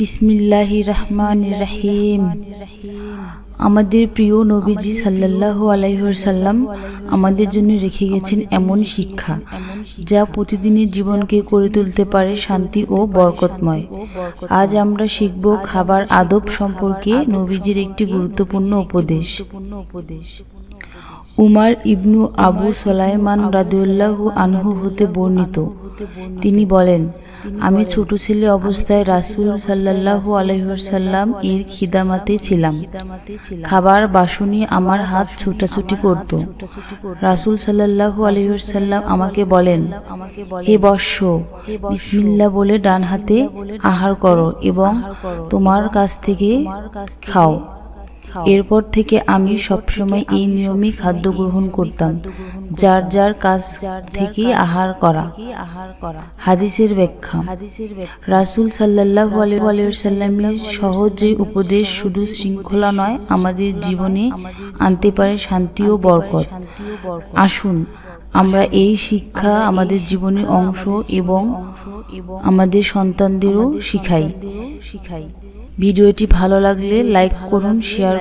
বিসমিল্লাহি রহমান রহিম। আমাদের প্রিয় নবীজি সাল্লাল্লাহু আলাইসাল্লাম আমাদের জন্য রেখে গেছেন এমন শিক্ষা, যা প্রতিদিনের জীবনকে করে তুলতে পারে শান্তি ও বরকতময়। আজ আমরা শিখব খাবার আদব সম্পর্কে নবীজির একটি গুরুত্বপূর্ণ উপদেশ। উপদেশ উমার ইবনু আবু সোলাইমান রাদিউল্লাহু আনহু হতে বর্ণিত। তিনি বলেন আমি ছোট ছেলে অবস্থায় রাসূল সাল্লাল্লাহু আলাইসাল্লাম এর খিদামাতে ছিলাম। খাবার, বাসনি আমার হাত ছুটাছুটি করত। রাসূল সাল্লাল্লাহু আলাইসাল্লাম আমাকে বলেন, হে বর্ষ বিসমিল্লা বলে ডান হাতে আহার করো এবং তোমার কাছ থেকে খাও। এরপর থেকে আমি সবসময় এই নিয়মে খাদ্য গ্রহণ করতাম। যার যার কাছ থেকে আহার করা। হাদিসের ব্যাখ্যা। রাসূল আলাইহি সাল্লামের সহজ যে উপদেশ শুধু শৃঙ্খলা নয়, আমাদের জীবনে আনতে পারে শান্তি ও বরকত। আসুন, আমরা এই শিক্ষা আমাদের জীবনের অংশ এবং আমাদের সন্তানদেরও শিখাই শিখাই। ভিডিওটি ভালো লাগলে লাইক করুন, শেয়ার